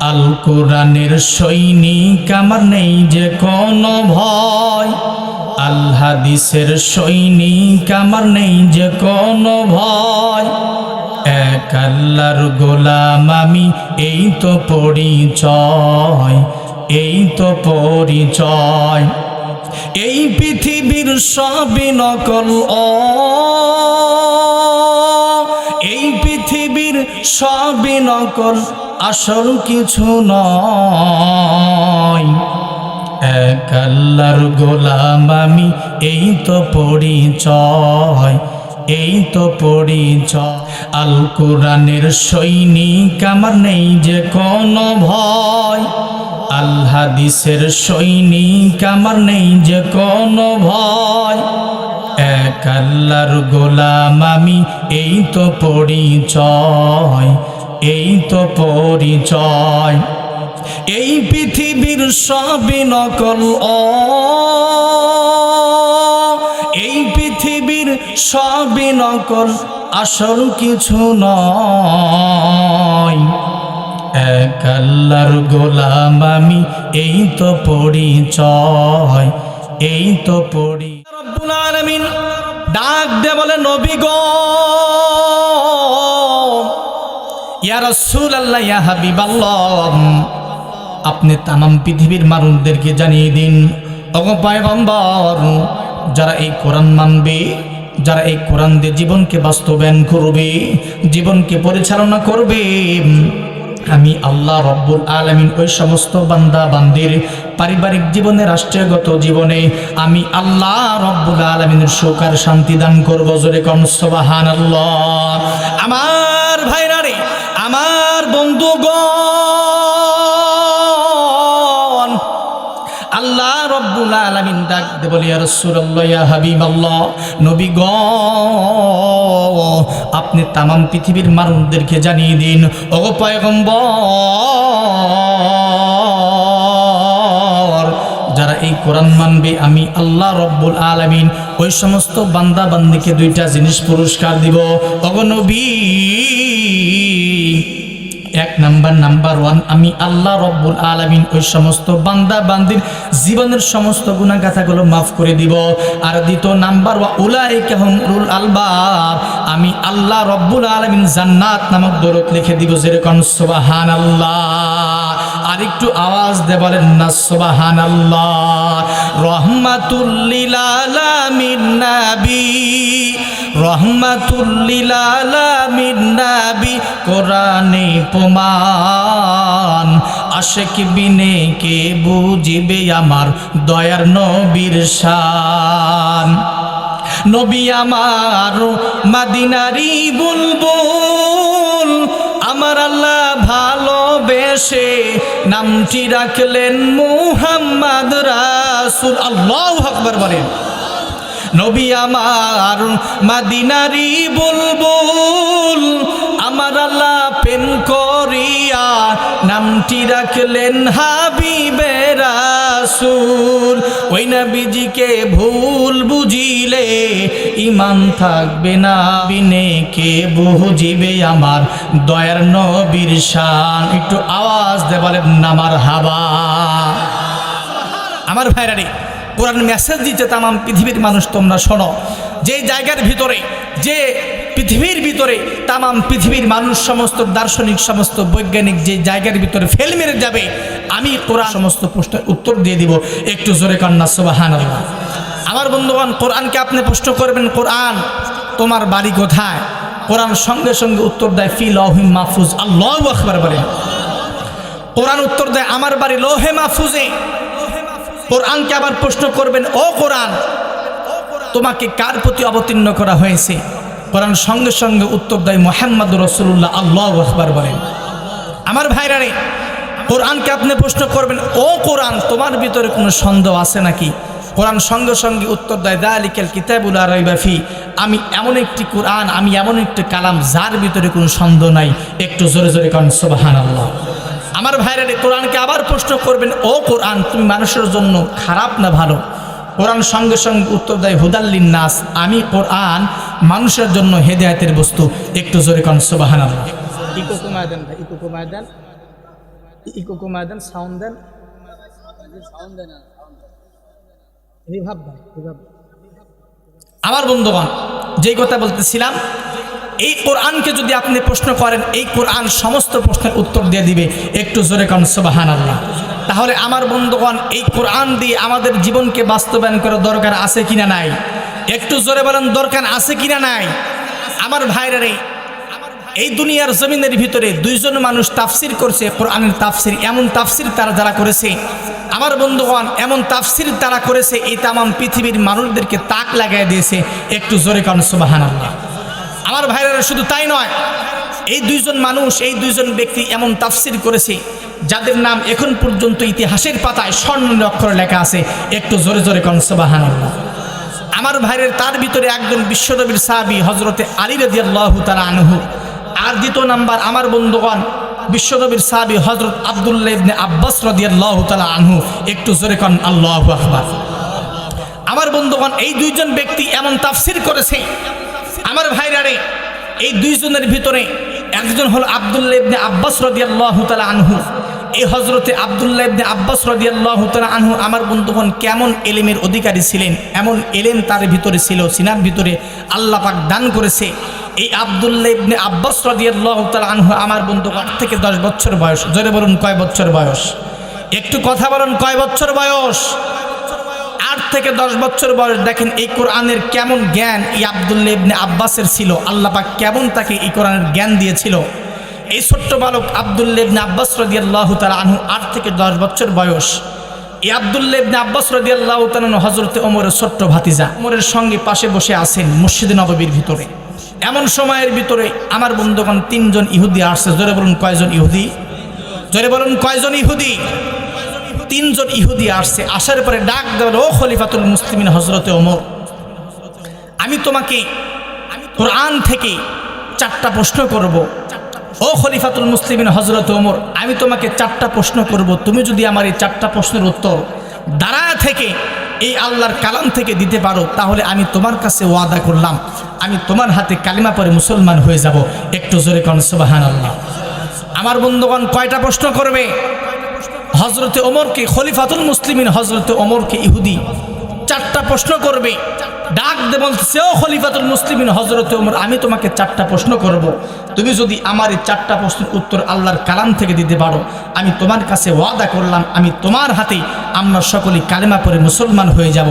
আল কোরআনের সৈনিক আমার নেই যে কোনো ভয়। আল হাদিসের সৈনিক আমার নেই যে কোনো ভয়। এক আল্লাহর গোলাম আমি, এই তো পরিচয়, এই তো পরিচয়। এই পৃথিবীর সবই নকল এই পৃথিবীর সবই নকল আসল কিছু নয়। এক আল্লাহর গোলাম আমি, এই তো পরিচয়, এই তো পরিচয়। আল কোরআনের সৈনিক আমার নেই যে কোনো ভয়। আল হাদিসের সৈনিক আমার নেই যে কোনো ভয়। এক আল্লাহর গোলাম আমি, এই তো পরিচয়। এই তো পরিচয়। এই পৃথিবীর সবই নকল এই পৃথিবীর সবই নকল, আসল কিছু নয়। এক আল্লাহর গোলাম আমি, এই তো পরিচয়, এই তো পরি রব্বুল আলামিন ডাক দে বলে, নবী গো! আপনি তামাম পৃথিবীর মানুষদেরকে জানিয়ে দিন যারা এই কোরআন মানবে, যারা এই কোরআন দিয়ে জীবনকে বাস্তবায়ন করবে, জীবনকে পরিচালনা করবে, আমি আল্লাহ রব্বুল আলমিন ওই সমস্ত বান্দা, বান্দির পারিবারিক জীবনে রাষ্ট্রীয়গত জীবনে, আমি আল্লাহ রব্বুল আলমিনের আর শান্তি দান করব। জোরে কনসবাহান আল্লাহ আমার ভাইরা রে আমার বন্ধুগণ, আল্লাহ রব্বুল আলামিন ডাক দে বলি, ইয়া রাসূলুল্লাহ নবী গ আপনি তামাম পৃথিবীর মানুষদেরকে জানিয়ে দিন। ওগো পয়গম্বর, যারা এই কোরআন মানবে, আমি আল্লাহ রব্বুল আলামিন ওই সমস্ত বান্দা বান্দিকে দুইটা জিনিস পুরস্কার দিব। ওগো নবী এক নাম্বার নাম্বার ওয়ান, আমি আল্লাহ রব্বুল আলমিন ওই সমস্ত বান্দা, বান্দির জীবনের সমস্ত গুণাগাথাগুলো মাফ করে দিব। আর দ্বিতীয় নাম্বার, ওয়া উলাই কেহম রুল আলবাব, আমি আল্লাহ রব্বুল আলমিন জান্নাত নামক দরত লিখে দিব যেরকম সোবাহান আল্লাহ আর একটু আওয়াজ দে বলেন না সোবাহান আল্লাহ রহমাতুল্লিল আলামিন নাবী। রহমাতুল্লিল আলামিন নাবী, কোরআনে প্রমাণ। আশেক বিনে কে বুঝিবে আমার দয়ার নবীর শান। নবী আমার মাদিনারি বুলবুল, আমার আল্লাহ ভালোবেসে নামটি রাখলেন মুহাম্মদ রাসূল। আল্লাহু আকবার বলেন। নবী আমার মাদিনারি বুলবুল, আমার আল্লাহ প্রেম করিয়া নামটি রাখলেন হাবিবে রাসূল। ওই নবীজিকে ভুল বুঝিলে ইমান থাকবে না, বিনে কে বুঝিবে আমার দয়ার নবীর শান। একটু আওয়াজ দে বলেন আমার হাবা আমার ভাইরারে কোরআন মেসেজ দিচ্ছে তামাম পৃথিবীর মানুষ, তোমরা শোনো। যে জায়গার ভিতরে, যে পৃথিবীর ভিতরে তামাম পৃথিবীর মানুষ সমস্ত দার্শনিক, সমস্ত বৈজ্ঞানিক যে জায়গার ভিতরে ফেল মেরে যাবে, আমি কোরআন সমস্ত প্রশ্নের উত্তর দিয়ে দিব। একটু জোরে কন্যা সুবাহান আমার বন্ধুগণ, কোরআনকে আপনি প্রশ্ন করবেন, কোরআন, তোমার বাড়ি কোথায়? কোরআন সঙ্গে সঙ্গে উত্তর দেয়, ফি লহিম মাহফুজ, আল্লাহ আকবার বলে। কোরআন উত্তর দেয়, আমার বাড়ি লোহে মাহফুজে। কোরআনকে আবার প্রশ্ন করবেন, ও কোরআন, তোমাকে কার প্রতি অবতীর্ণ করা হয়েছে? কোরআন সঙ্গে সঙ্গে উত্তর দেয় মোহাম্মদ রসুল্লাহ আল্লাহ আকবার বলেন। আমার ভাইরা রে কোরআনকে আপনি প্রশ্ন করবেন, ও কোরআন, তোমার ভিতরে কোনো সন্দেহ আছে নাকি? কোরআন সঙ্গে সঙ্গে উত্তর দেয়, দালিকেল কিতাবুল আরবাফি আমি এমন একটি কোরআন, আমি এমন একটি কালাম, যার ভিতরে কোনো সন্দেহ নাই। একটু জোরে জোরে কন সোবাহান আল্লাহ আমার ভাইরা কোরআনকে আবার প্রশ্ন করবেন ও কোরআন তুমি মানুষের জন্য খারাপ না ভালো? কোরআন সঙ্গে সঙ্গে উত্তর দেয় হুদাল্লিন নাস আমি কোরআন মানুষের জন্য হেদায়তের বস্তু। একটু জোরে কন সোবাহান আল্লাহ ইকো কমায় দেন ভাই ইকো কমায় দেন ইকো কমায় দেন সাউন্ড দেন। রিভাব রিভাব। আমার বন্ধুগণ যেই কথা বলতেছিলাম এই কোরআনকে যদি আপনি প্রশ্ন করেন, এই কোরআন সমস্ত প্রশ্নের উত্তর দিয়ে দিবে। একটু জোরে কান সুবাহান আল্লাহ তাহলে আমার বন্ধুগণ, এই কোরআন দিয়ে আমাদের জীবনকে বাস্তবায়ন করার দরকার আছে কিনা নাই? একটু জোরে বলেন, দরকার আছে কিনা নাই? আমার ভাইরা রে, এই দুনিয়ার জমিনের ভিতরে দুইজন মানুষ তাফসির করছে, কোরআনের তাফসির, এমন তাফসির তারা যারা করেছে, আমার বন্ধুগণ, এমন তাফসির তারা করেছে, এই তামাম পৃথিবীর মানুষদেরকে তাক লাগাই দিয়েছে। একটু জোরে কারণ সুবাহান আল্লাহ আমার ভাইরা শুধু তাই নয়, এই দুইজন মানুষ, এই দুইজন ব্যক্তি এমন তাফসির করেছে, যাদের নাম এখন পর্যন্ত ইতিহাসের পাতায় স্বর্ণ অক্ষরে লেখা আছে। একটু জোরে জোরে কারণ সুবাহান আমার ভাইয়ের তার ভিতরে একজন বিশ্বনবীর সাহাবি হজরতে আলী রাদিয়াল্লাহু তাআলা আনহু। আর দ্বিতীয় নাম্বার আমার বন্ধুগণ, বিশ্বনবীর সাহাবি হজরত আব্দুল্লাহ ইবনে আব্বাস রাদিয়াল্লাহু তাআলা আনহু। একটু জোরে কন, আল্লাহু আকবার। আমার বন্ধুগণ, এই দুইজন ব্যক্তি এমন তাফসির করেছে আমার ভাইরা রে, এই দুইজনের ভিতরে একজন হলো আব্দুল্লাহ ইবনে আব্বাস রাদিয়াল্লাহু তাআলা আনহু। এই হজরতে আবদুল্লাহ ইবনে আব্বাস রাদিয়াল্লাহু তাআলা আনহু আমার বন্ধুগণ কেমন এলেমের অধিকারী ছিলেন? এমন এলেম তার ভিতরে ছিল, সিনার ভিতরে আল্লাহ পাক দান করেছে। এই আবদুল্লাহ ইবনে আব্বাস রাদিয়াল্লাহু তাআলা আনহু আমার বন্ধুগণ আট থেকে দশ বছর বয়স, জোরে বলুন কয় বছর বয়স? একটু কথা বলুন কয় বছর বয়স? আট থেকে দশ বছর বয়স দেখেন এই কোরআনের কেমন জ্ঞান এই আবদুল্লাহ ইবনে আব্বাসের ছিল। আল্লাহ পাক কেমন তাকে এই কোরআনের জ্ঞান দিয়েছিল। এই ছোট্ট বালক আবদুল্লাহ ইবনে আব্বাস রাদিয়াল্লাহু তাআলা আনহু আট থেকে দশ বছর বয়স। এই আবদুল্লাহ ইবনে আব্বাস রাদিয়াল্লাহু তাআলা আনহু হযরতে ওমরের ছোট্ট ভাতিজা ওমরের সঙ্গে পাশে বসে আছেন মসজিদ নববীর ভিতরে। এমন সময়ের ভিতরে আমার বন্ধুগণ তিনজন ইহুদি আসছে। জোরে বলুন কয়জন ইহুদি? জোরে বলুন কয়জন ইহুদি? তিনজন ইহুদি আসছে, আসার পরে ডাক দেওয়ার, ও খলিফাতুল মুসলিমিন হজরতে ওমর, আমি তোমাকে কোরআন থেকে চারটা প্রশ্ন করব। ও খলিফাতুল মুসলিমিন হজরত ওমর, আমি তোমাকে চারটা প্রশ্ন করব। তুমি যদি আমার এই চারটা প্রশ্নের উত্তর দাঁড়া থেকে এই আল্লাহর কালাম থেকে দিতে পারো, তাহলে আমি তোমার কাছে ওয়াদা করলাম। আমি তোমার হাতে কালিমা পরে মুসলমান হয়ে যাব। একটু জোরে কন সুবাহান আল্লাহ আমার বন্ধুগণ কয়টা প্রশ্ন করবে? হজরতে ওমরকে খলিফাতুল মুসলিমিন হজরতে ওমরকে ইহুদি চারটা প্রশ্ন করবে ডাক দে সেও খলিফাতুল মুসলিমিন হজরতে ওমর, আমি তোমাকে চারটা প্রশ্ন করব। তুমি যদি আমার এই চারটা প্রশ্নের উত্তর আল্লাহর কালাম থেকে দিতে পারো, আমি তোমার কাছে ওয়াদা করলাম, আমি তোমার হাতে আমরা সকলেই কালেমা পরে মুসলমান হয়ে যাব।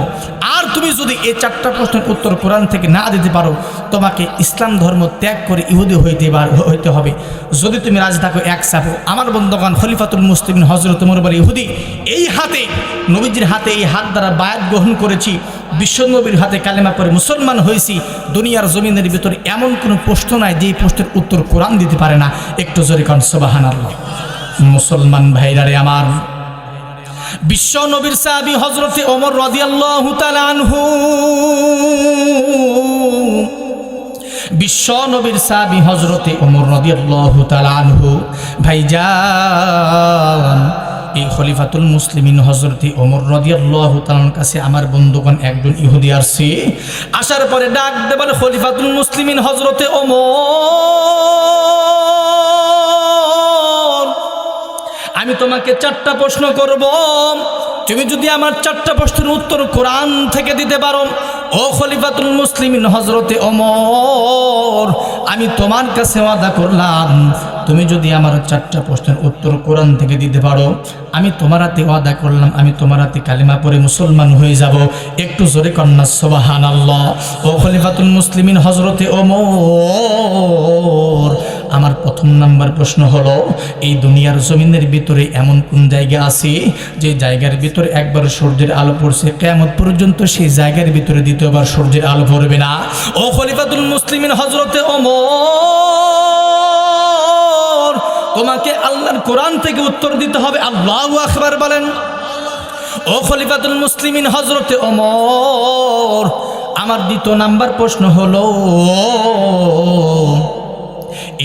আর তুমি যদি এই চারটা প্রশ্নের উত্তর কোরআন থেকে না দিতে পারো, তোমাকে ইসলাম ধর্ম ত্যাগ করে ইহুদি হইতে হইতে হবে। যদি তুমি রাজ থাকো, এক চাপো। আমার বন্ধগান খলিফাতুল মুসলিম হজরত মোরবার ইহুদি, এই হাতে, নবীজির হাতে এই হাত দ্বারা বায়াত গ্রহণ করেছি। বিশ্বনবীর হাতে কালেমা পরে মুসলমান হয়েছি। দুনিয়ার জমিনের ভিতরে এমন কোনো প্রশ্ন নাই যে প্রশ্নের উত্তর কোরআন দিতে পারে না। একটু জোরে সোবাহান আল্লাহ মুসলমান ভাইরারে আমার বিশ্ব নবীর সাহাবী হজরতে ওমর রাদিয়াল্লাহু বিশ্ব নবীর সাহাবী হজরতে ওমর রাদিয়াল্লাহু আনহু। ভাইজান, এই খলিফাতুল মুসলিমিন হজরতে ওমর রাদিয়াল্লাহু তাআলার কাছে আমার বন্ধুগণ একজন ইহুদি আসছে। আসার পরে ডাক দেবার খলিফাতুল মুসলিমিন হজরতে ওমর। আমি তোমাকে চারটা প্রশ্ন করব। তুমি যদি আমার চারটা প্রশ্নের উত্তর কোরআন থেকে দিতে পারো, ও খলিফাতুল মুসলিমিন হজরতে অমর আমি তোমার কাছে ওয়াদা করলাম, তুমি যদি আমার চারটা প্রশ্নের উত্তর কোরআন থেকে দিতে পারো, আমি তোমার হাতে ওয়াদা করলাম, আমি তোমার হাতে কালিমা পরে মুসলমান হয়ে যাব। একটু জোরে কন্যা সোবাহান আল্লাহ ও খলিফাতুল মুসলিমিন হজরতে অমর আমার প্রথম নাম্বার প্রশ্ন হলো, এই দুনিয়ার জমিনের ভিতরে এমন কোন জায়গা আছে যে জায়গার ভিতরে একবার সূর্যের আলো পড়ছে কেমন পর্যন্ত সেই জায়গার ভিতরে দ্বিতীয়বার সূর্যের আলো পড়বে না? ও খলিফাতুল মুসলিমিন হজরতে ওমর, তোমাকে আল্লাহর কোরআন থেকে উত্তর দিতে হবে, আল্লাহ আকবার বলেন। ও খলিফাতুল মুসলিমিন হজরতে ওমর, আমার দ্বিতীয় নাম্বার প্রশ্ন হলো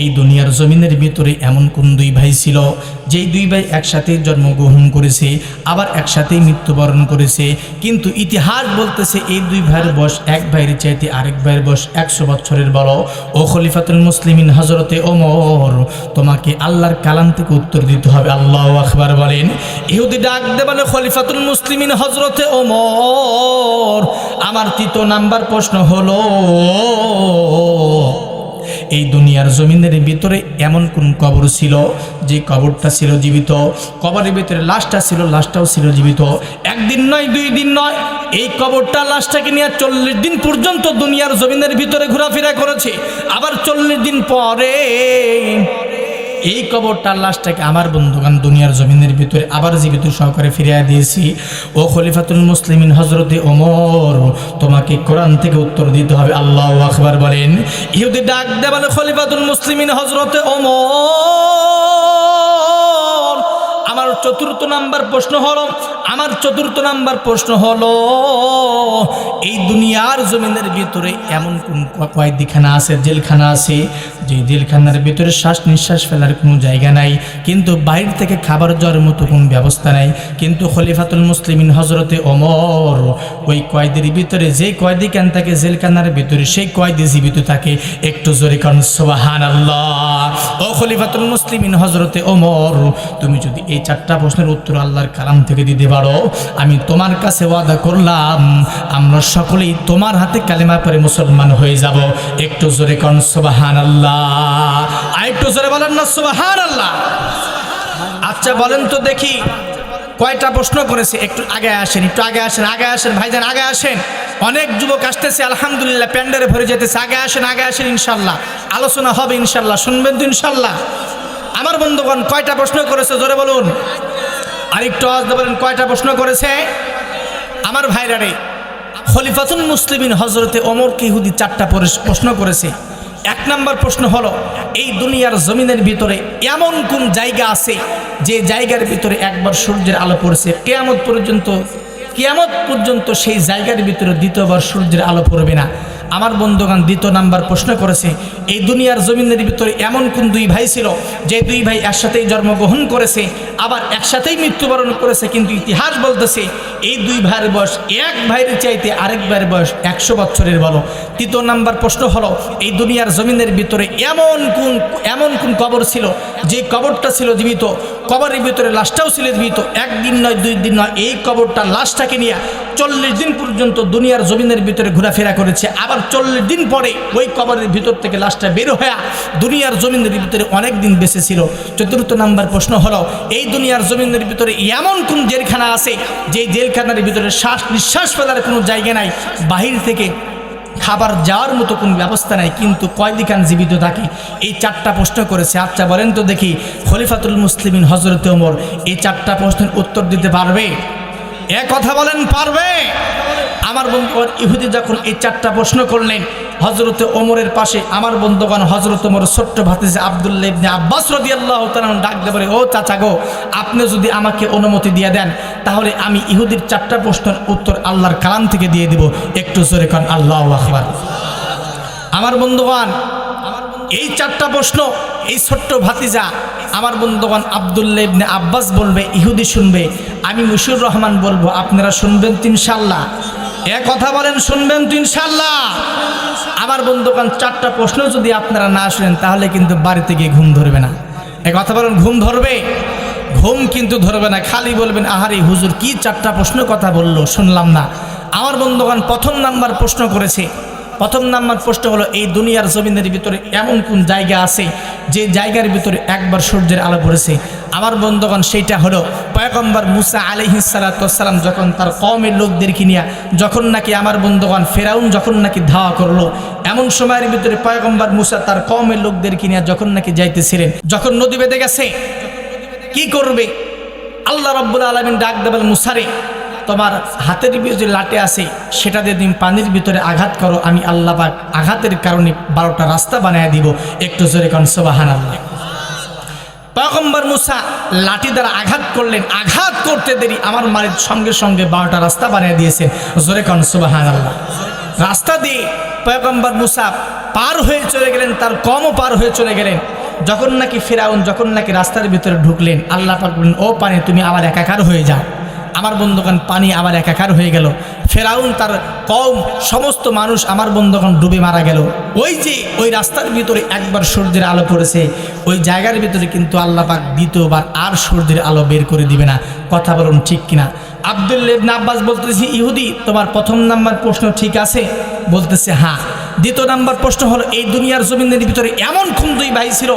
এই দুনিয়ার জমিনের ভিতরে এমন কোন দুই ভাই ছিল, যেই দুই ভাই একসাথে জন্মগ্রহণ করেছে, আবার একসাথেই মৃত্যুবরণ করেছে। কিন্তু ইতিহাস বলতেছে এই দুই ভাইয়ের বয়স এক ভাইয়ের চাইতে আরেক ভাইয়ের বয়স একশো বছরের বড়। ও খলিফাতুল মুসলিমিন হজরতে ওমর, তোমাকে আল্লাহর কালাম থেকে উত্তর দিতে হবে। আল্লাহ আকবার বলেন, ইহুদি ডাক দে বলে খলিফাতুল মুসলিমিন হজরতে ওমর। আমার তৃতীয় নাম্বার প্রশ্ন হলো এই দুনিয়ার জমিনের ভিতরে এমন কোন কবর ছিল যে কবরটা ছিল জীবিত? কবরের ভিতরে লাশটা ছিল, লাশটাও ছিল জীবিত। একদিন নয়, দুই দিন নয়, এই কবরটা লাশটাকে নিয়ে চল্লিশ দিন পর্যন্ত দুনিয়ার জমিনের ভিতরে ঘোরাফেরা করেছে। আবার চল্লিশ দিন পরে এই কবরটার লাশটাকে আমার বন্ধুগান দুনিয়ার জমিনের ভিতরে আবার জীবিত সহকারে ফিরিয়ে দিয়েছি। ও খলিফাতুল মুসলিমিন হজরতে ওমর, তোমাকে কোরআন থেকে উত্তর দিতে হবে। আল্লাহ আকবার বলেন, ইহুদি ডাক দে বলে খলিফাতুল মুসলিমিন হজরতে ওমর। আমার চতুর্থ নাম্বার প্রশ্ন হলো আমার চতুর্থ নাম্বার প্রশ্ন হলো, এই দুনিয়ার জমিনের ভিতরে এমন কোন কয়েকদিখানা আছে, জেলখানা আছে, যে জেলখানার ভিতরে শ্বাস নিঃশ্বাস ফেলার কোনো জায়গা নাই, কিন্তু বাইরে থেকে খাবার যাওয়ার মতো কোনো ব্যবস্থা নাই, কিন্তু খলিফাতুল মুসলিমিন হজরতে ওমর ওই কয়েদির ভিতরে যে কয়েদি কেন থাকে জেলখানার ভিতরে, সেই কয়েদি জীবিত থাকে। একটু জোরে কারণ সোবাহান আল্লাহ ও খলিফাতুল মুসলিমিন হজরতে ওমর, তুমি যদি এই চারটা প্রশ্নের উত্তর আল্লাহর কালাম থেকে দিতে পারো, আমি তোমার কাছে ওয়াদা করলাম, আমরা সকলেই তোমার হাতে কালেমা পরে মুসলমান হয়ে যাব। একটু জোরে কন সোবাহান আল্লাহ আর একটু জোরে বলেন না সোবাহান আল্লাহ আচ্ছা বলেন তো দেখি, কয়টা প্রশ্ন করেছে? একটু আগে আসেন, একটু আগে আসেন আগে আসেন, ভাইজান, আগে আসেন। অনেক যুবক আসতেছে, আলহামদুলিল্লাহ প্যান্ডারে ভরে যেতেছে। আগে আসেন আগে আসেন, ইনশাল্লাহ। আলোচনা হবে, ইনশাল্লাহ, শুনবেন তো, ইনশাল্লাহ। আমার বন্ধুগণ, কয়টা প্রশ্ন করেছে? জোরে বলুন। আরেকটু দিয়ে বলেন, কয়টা প্রশ্ন করেছে? আমার ভাইরা রে, খলিফাতুল মুসলিমিন হজরতে অমর কিহুদি চারটা প্রশ্ন করেছে? এক নম্বর প্রশ্ন হলো, এই দুনিয়ার জমিনের ভিতরে এমন কোন জায়গা আছে যে জায়গার ভিতরে একবার সূর্যের আলো পড়েছে? কেয়ামত পর্যন্ত কেয়ামত পর্যন্ত সেই জায়গার ভিতরে দ্বিতীয়বার সূর্যের আলো পড়বে না। আমার বন্ধুগান দ্বিতীয় নাম্বার প্রশ্ন করেছে, এই দুনিয়ার জমিনের ভিতরে এমন কোন দুই ভাই ছিল যে দুই ভাই একসাথেই জন্মগ্রহণ করেছে, আবার একসাথেই মৃত্যুবরণ করেছে, কিন্তু ইতিহাস বলতেছে এই দুই ভাইয়ের বয়স এক ভাইয়ের চাইতে আরেক ভাইয়ের বয়স একশো বছরের বলো। তৃতীয় নাম্বার প্রশ্ন হলো, এই দুনিয়ার জমিনের ভিতরে এমন কোন এমন কোন কবর ছিল, যে কবরটা ছিল জীবিত কবরের ভিতরে লাশটাও ছিল জীবিত একদিন নয়, দুই দিন নয়, এই কবরটা লাশটাকে নিয়ে চল্লিশ দিন পর্যন্ত দুনিয়ার জমিনের ভিতরে ঘোরাফেরা করেছে। আবার চল্লিশ দিন পরে ওই কবরের ভিতর থেকে লাশটা বের হয়ে দুনিয়ার জমিনের ভিতরে অনেক দিন বেঁচে ছিল। চতুর্থ নাম্বার প্রশ্ন হলো, এই দুনিয়ার জমিনের ভিতরে এমন কোন জেলখানা আছে যে জেলখানার ভিতরে শ্বাস নিঃশ্বাস ফেলার কোনো জায়গা নাই? বাহির থেকে খাবার যাওয়ার মতো কোনো ব্যবস্থা নাই, কিন্তু কয়দিকান জীবিত থাকে। এই চারটা প্রশ্ন করেছে। আচ্ছা বলেন তো দেখি, খলিফাতুল মুসলিমিন হজরত ওমর এই চারটা প্রশ্নের উত্তর দিতে পারবে? এ কথা বলেন, পারবে? আমার বন্ধুগণ, ইহুদি যখন এই চারটা প্রশ্ন করলেন হজরত ওমরের পাশে আমার বন্ধুগণ হজরত ওমর ছোট্ট ভাতিজে আবদুল্লাহ ইবনে আব্বাস রদি আল্লাহ ডাক দেবে, ও চাচা গো, আপনি যদি আমাকে অনুমতি দিয়ে দেন, তাহলে আমি ইহুদির চারটা প্রশ্নের উত্তর আল্লাহর কালাম থেকে দিয়ে দিব। একটু জোরে কান, আল্লাহ আকবার। আমার বন্ধুগণ, এই চারটা প্রশ্ন, এই ছোট্ট ভাতিজা আমার বন্ধুগণ আবদুল্লাহ ইবনে আব্বাস বলবে, ইহুদি শুনবে। আমি মুশিউর রহমান বলব, আপনারা শুনবেন তো ইনশাল্লাহ এ কথা বলেন, শুনবেন তো ইনশাল্লাহ আমার বন্ধুকান চারটা প্রশ্ন যদি আপনারা না শুনেন, তাহলে কিন্তু বাড়িতে গিয়ে ঘুম ধরবে না। এ কথা বলেন, ঘুম ধরবে? ঘুম কিন্তু ধরবে না। খালি বলবেন, আহারে, হুজুর কি চারটা প্রশ্ন কথা বলল, শুনলাম না। আমার বন্ধুগণ, প্রথম নাম্বার প্রশ্ন করেছে প্রথম নাম্বার প্রশ্ন হলো, এই দুনিয়ার জমিনের ভিতরে এমন কোন জায়গা আছে যে জায়গার ভিতরে একবার সূর্যের আলো পড়েছে? আমার বন্ধুগণ, সেইটা হলো পয়গম্বর মুসা আলিহিসালাম যখন তার কমের লোকদেরকে নিয়ে যখন নাকি আমার বন্ধুগণ ফেরাউন যখন নাকি ধাওয়া করল, এমন সময়ের ভিতরে পয়গম্বর মুসা তার কমের লোকদেরকে নিয়ে যখন নাকি যাইতেছিলেন, যখন নদী বেঁধে গেছে, কি করবে? আল্লাহ রব্বুল আলমিন ডাক দেবেন মুসারে তোমার হাতের যে লাটে আছে, সেটা দিয়ে তুমি পানির ভিতরে আঘাত করো, আমি আল্লাহ পাক আঘাতের কারণে বারোটা রাস্তা বানিয়ে দিব। একটু জোরে কন সোবাহান আল্লাহ পয়গম্বর মুসা লাঠি দ্বারা আঘাত করলেন। আঘাত করতে দেরি আমার মায়ের সঙ্গে সঙ্গে বারোটা রাস্তা বানিয়ে দিয়েছেন। জোরে কন সোবাহান আল্লাহ রাস্তা দিয়ে পয়গম্বর মুসা পার হয়ে চলে গেলেন, তার কমও পার হয়ে চলে গেলেন। যখন নাকি ফেরাউন, যখন নাকি রাস্তার ভিতরে ঢুকলেন, আল্লাহ পাক বললেন, ও পানি, তুমি আবার একাকার হয়ে যাও। আমার বন্ধুগণ, পানি আবার একাকার হয়ে গেল। ফেরাউন তার কম সমস্ত মানুষ আমার বন্ধুগণ ডুবে মারা গেল। ওই যে, ওই রাস্তার ভিতরে একবার সূর্যের আলো পড়েছে, ওই জায়গার ভিতরে কিন্তু আল্লাহ পাক দ্বিতীয়বার আর সূর্যের আলো বের করে দিবে না। কথা বলুন ঠিক কিনা? আবদুল্লেবন আব্বাস বলতেছি, ইহুদি, তোমার প্রথম নাম্বার প্রশ্ন ঠিক আছে? বলতেছে হ্যাঁ। দ্বিতীয় নাম্বার প্রশ্ন হলো, এই দুনিয়ার জমিনের ভিতরে এমন কোন দুই ভাই ছিল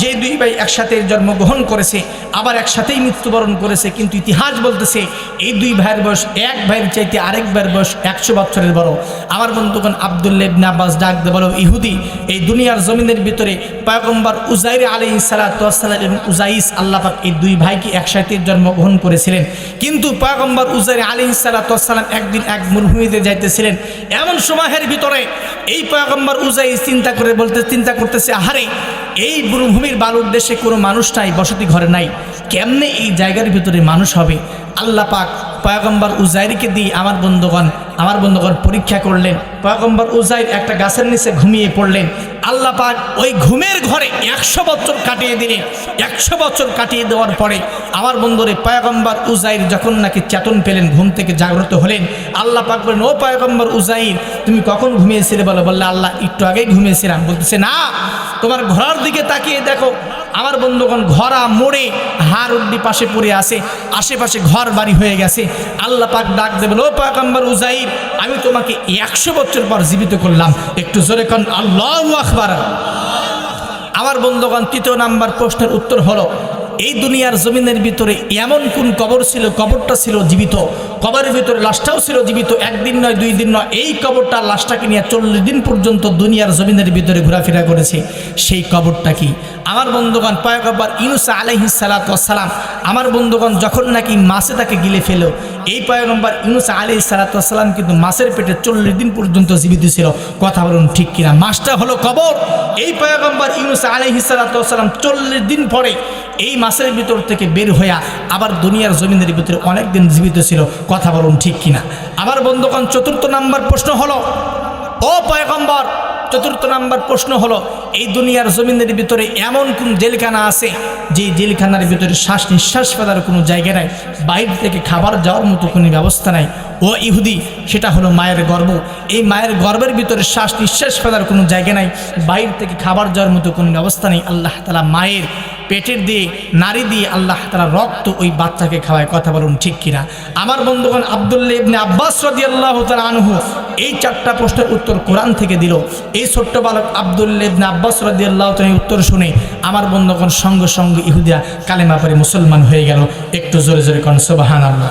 যে দুই ভাই একসাথে জন্মগ্রহণ করেছে, আবার একসাথেই মৃত্যুবরণ করেছে, কিন্তু ইতিহাস বলতেছে, এই দুই ভাইয়ের বয়স এক ভাইয়ের চাইতে আরেক ভাইয়ের বয়স একশো বছরের বড়। আমার বন্ধুগণ আবদুল্লেবন আব্বাস ডাক বলো, ইহুদি, এই দুনিয়ার জমিনের ভিতরে পয়গম্বর উজাইর আলী সালাতাম এবং উজাইস আল্লাপাক এই দুই ভাইকে একসাথে জন্মগ্রহণ করেছিলেন। কিন্তু পয়গম্বর উজাইর আলী সালাতাম একদিন এক মরুভূমিতে যাইতেছিলেন। এমন সময়ের ভিতরে এই পয়গম্বর উজাইস চিন্তা করে বলতে, চিন্তা করতেছে, আহারে এই মরুভূমির বালুর দেশে কোনো মানুষ নাই, বসতি ঘরে নাই। কেমনে এই জায়গার ভিতরে মানুষ হবে? আল্লাহ পাক পয়গম্বর উজাইরকে দিয়ে আমার বন্ধুগণ আমার বন্ধুগণ পরীক্ষা করলেন। পয়গম্বর উজাইর একটা গাছের নিচে ঘুমিয়ে পড়লেন। আল্লাহ পাক ওই ঘুমের ঘরে একশো বছর কাটিয়ে দিলেন। একশো বছর কাটিয়ে দেওয়ার পরে আমার বন্ধুরে পয়গম্বর উজাইর যখন নাকি চেতন পেলেন, ঘুম থেকে জাগ্রত হলেন, আল্লাহ পাক বলেন, ও পয়গম্বর উজাইর, তুমি কখন ঘুমিয়েছিলে? বলো, বললে আল্লাহ, একটু আগেই ঘুমিয়েছিলাম। বলতেছে, না তোমার ঘোড়ার দিকে তাকিয়ে দেখো, আমার বন্ধুগণ ঘোড়া মোড়ে হাড় উড্ডি পাশে পড়ে আছে, আশেপাশে ঘর বাড়ি হয়ে গেছে। আল্লাহ পাক ডাক দেবেন, ও পাক আম্বার উজাইর, আমি তোমাকে একশো বছর পর জীবিত করলাম। একটু জোরে কন, আল্লাহ আখবার আমার বন্ধুগণ, তৃতীয় নাম্বার প্রশ্নের উত্তর হলো এই দুনিয়ার জমিনের ভিতরে এমন কোন কবর ছিল? কবরটা ছিল জীবিত। কবরের ভিতরে লাশটাও ছিল জীবিত। একদিন নয়, দুই দিন নয়, এই কবরটা লাশটাকে নিয়ে চল্লিশ দিন পর্যন্ত দুনিয়ার জমিনের ভিতরে ঘোরাফেরা করেছে। সেই কবরটা কি? আমার বন্ধুগণ পয়গব্বর ইনুসা আলহি সালাতাম আমার বন্ধুগণ যখন নাকি মাসে তাকে গিলে ফেলো এই পয়গম্বর ইনুসা আলি সালাতাম কিন্তু মাসের পেটে চল্লিশ দিন পর্যন্ত জীবিত ছিল। কথা বলুন ঠিক কিনা? মাসটা হলো কবর। এই পয়গম্বর ইনুসা আলহি সালাতাম চল্লিশ দিন পরে এই মাসের ভিতর থেকে বের হইয়া আবার দুনিয়ার জমিনের ভিতরে অনেক দিন জীবিত ছিল, কথা বলুন ঠিক কিনা? আবার বন্ধুগণ, চতুর্থ নাম্বার প্রশ্ন হলো, ও পয়গম্বর চতুর্থ নাম্বার প্রশ্ন হলো, এই দুনিয়ার জমিনের ভিতরে এমন কোন জেলখানা আছে যে জেলখানার ভিতরে শ্বাস নিঃশ্বাস ফেলার কোনো জায়গা নাই, বাইরে থেকে খাবার যাওয়ার মতো কোনো ব্যবস্থা নাই? ও ইহুদি, সেটা হলো মায়ের গর্ব। এই মায়ের গর্বের ভিতরে শ্বাস নিঃশ্বাস ফেলার কোনো জায়গা নাই, বাইরে থেকে খাবার যাওয়ার মতো কোনো ব্যবস্থা নেই। আল্লাহ তালা মায়ের পেটের দিয়ে নারী দিয়ে আল্লাহ তারা রক্ত ওই বাচ্চাকে খাওয়ায়। কথা বলুন ঠিক কিনা? আমার বন্ধুগণ আবদুল্লা ইবনে আব্বাস রদি আল্লাহ তালা আনহু এই চারটা প্রশ্নের উত্তর কোরআন থেকে দিল। এই ছোট্ট বালক আবদুল্লা ইবনে আব্বাস রাদিয়াল্লাহ তালা উত্তর শুনে আমার বন্ধুগণ সঙ্গে সঙ্গে ইহুদিয়া কালেমা পরে মুসলমান হয়ে গেল। একটু জোরে জোরে কন সোবাহান আল্লাহ